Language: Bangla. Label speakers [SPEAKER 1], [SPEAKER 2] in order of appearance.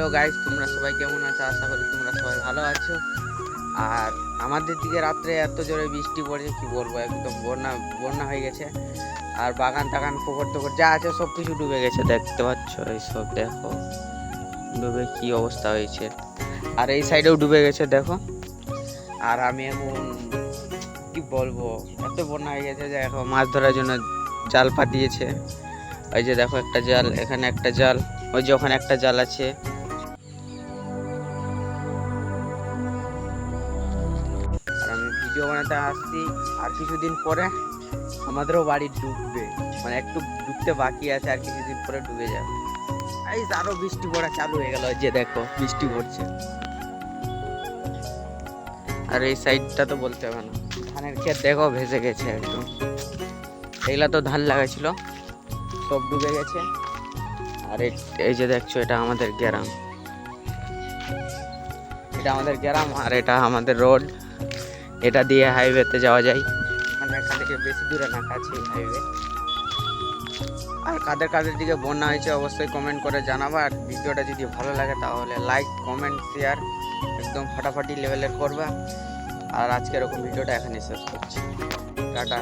[SPEAKER 1] হ্যালো গাইস, তোমরা সবাই কেমন আছো? আশা করি তোমরা সবাই ভালো আছো। আর আমাদের দিকে রাত্রে এত জোরে বৃষ্টি পড়েছে, কি বলব, একদম বন্যা বন্যা হয়ে গেছে। আর বাগান টাগান, পুকুর টুকুর যা আছে সব কিছু ডুবে গেছে, দেখতে পাচ্ছ? এইসব দেখো, ডুবে কি অবস্থা হয়েছে। আর এই সাইডেও ডুবে গেছে, দেখো। আর আমি এখন কি বলব, এত বন্যা হয়ে গেছে যে এখন মাছ ধরার জন্য জাল পাতিয়েছে ওই যে দেখো একটা জাল, এখানে একটা জাল, ওই যে ওখানে একটা জাল আছে। ভিডিও বানাতে আসছি আর কিছুদিন পরে আমাদেরও বাড়ি ডুববে। মানে একটু ডুবতে বাকি আছে আর কিছুদিন পরে ডুবে যাবে। এই যে আরও বৃষ্টি পড়া চালু হয়ে গেল যে দেখো, বৃষ্টি পড়ছে। আর এই সাইডটা তো বলতে হবে না। ধানের ক্ষেত দেখো ভেসে গেছে একদম। এগুলা তো ধান লাগাইছিল, সব ডুবে গেছে। আর এই যে দেখছ, এটা আমাদের গ্রাম। এটা আমাদের গ্রাম আর এটা আমাদের রোড। এটা দিয়ে হাইওয়েতে যাওয়া যায়। মানে এখান থেকে বেশি দূরে না কাছে হাইওয়ে আর কাদের কাদের দিকে বন্যা হয়েছে অবশ্যই কমেন্ট করে জানাবা। আর ভিডিওটা যদি ভালো লাগে তাহলে লাইক কমেন্ট শেয়ার একদম ফাটাফাটি লেভেলের করবা। আর আজকে এরকম ভিডিওটা এখানে শেষ করছি। টাটা।